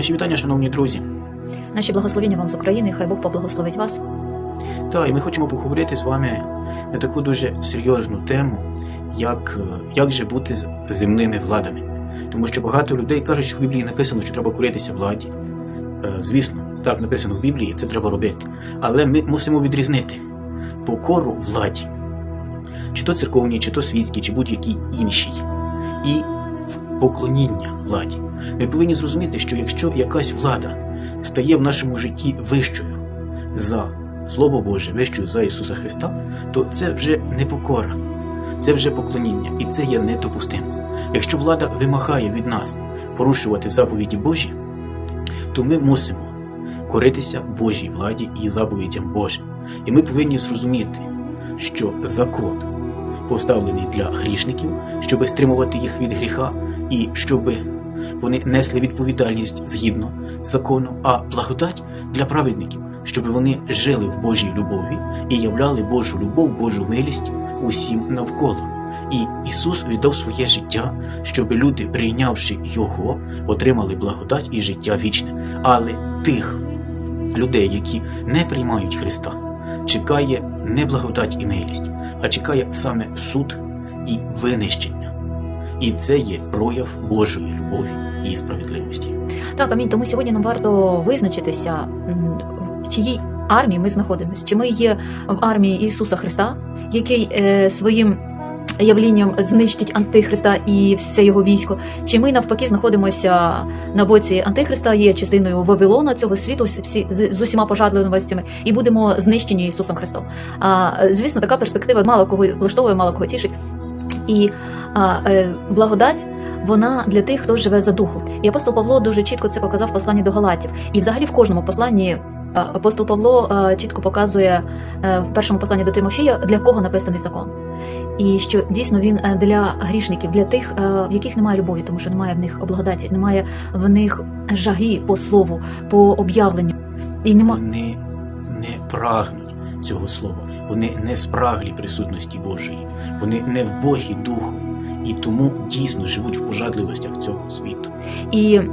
Наші вітання, шановні друзі. Наші благословення вам з України, хай Бог поблагословить вас. Так, і ми хочемо поговорити з вами на таку дуже серйозну тему, як, е, як же бути з земними владами. Тому що багато людей кажуть, що в Біблії написано, що треба коритися владі. Е, Звісно, так написано в Біблії, це треба робити. Але ми мусимо відрізнити покору владі, чи то церковній, чи то світській, чи будь-якій іншій, і поклоніння владі. Ми повинні зрозуміти, що якщо якась влада стає в нашому житті вищою за Слово Боже, вищою за Ісуса Христа, то це вже не покора, це вже поклоніння, і це є недопустимо. Якщо влада вимагає від нас порушувати заповіді Божі, то ми мусимо коритися Божій владі і заповідям Божим. І ми повинні зрозуміти, що закон поставлений для грішників, щоб стримувати їх від гріха, і щоб вони несли відповідальність згідно закону, а благодать для праведників, щоб вони жили в Божій любові і являли Божу любов, Божу милість усім навколо. І Ісус віддав своє життя, щоб люди, прийнявши Його, отримали благодать і життя вічне. Але тих людей, які не приймають Христа, чекає не благодать і милість, а чекає саме суд і винищення. І це є прояв Божої любові і справедливості. Так, амінь. Тому сьогодні нам варто визначитися, в чиїй армії ми знаходимося. Чи ми є в армії Ісуса Христа, який е, своїм явлінням знищить Антихриста і все його військо, чи ми навпаки знаходимося на боці Антихриста, є частиною Вавилона цього світу всі з, усіма пожадливостями, і будемо знищені Ісусом Христом. А звісно, така перспектива мало кого влаштовує, мало кого тішить. І а, е, благодать вона для тих, хто живе за духом. І апостол Павло дуже чітко це показав в посланні до Галатів. І взагалі в кожному посланні апостол Павло е, чітко показує е, в першому посланні до Тимофія, для кого написаний закон. І що дійсно він е, для грішників, для тих, е, в яких немає любові, тому що немає в них облагодаті, немає в них жаги по слову, по об'явленню. І нема Вони не прагнуть цього слова, вони не спраглі присутності Божої, вони не в Богі духу, і тому дійсно живуть в пожадливостях цього світу. І е,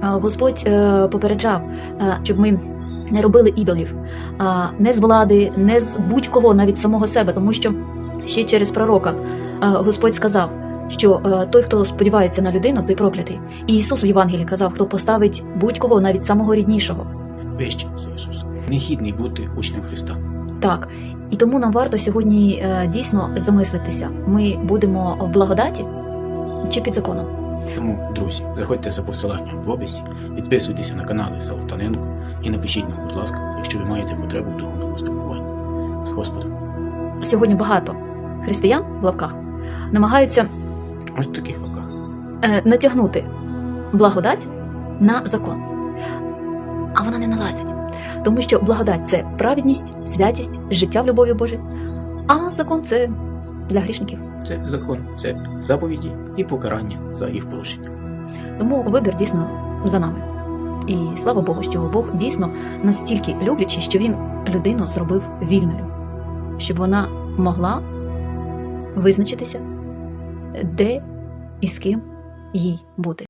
Господь е, попереджав, е, щоб ми не робили ідолів, не з влади, не з будь-кого, навіть самого себе, тому що ще через пророка Господь сказав, що той, хто сподівається на людину, той проклятий. І Ісус в Євангелії казав, хто поставить будь-кого, навіть самого ріднішого. Вище за Ісуса. Негідний бути учнем Христа. Так. І тому нам варто сьогодні е, дійсно замислитися: ми будемо в благодаті чи під законом. Тому, друзі, заходьте за посиланням в описі, підписуйтеся на канали Салтаненко і напишіть нам, будь ласка, якщо ви маєте потребу в духовному спілкуванні з Господом. Сьогодні багато християн в лапках намагаються Ось в таких руках. е, натягнути благодать на закон. А вона не налазить. Тому що благодать це праведність, святість, життя в любові Божій, а закон це для грішників. Це закон, це заповіді і покарання за їх порушення. Тому вибір дійсно за нами. І слава Богу, що Бог дійсно настільки люблячий, що він людину зробив вільною, щоб вона могла визначитися, де і з ким їй бути.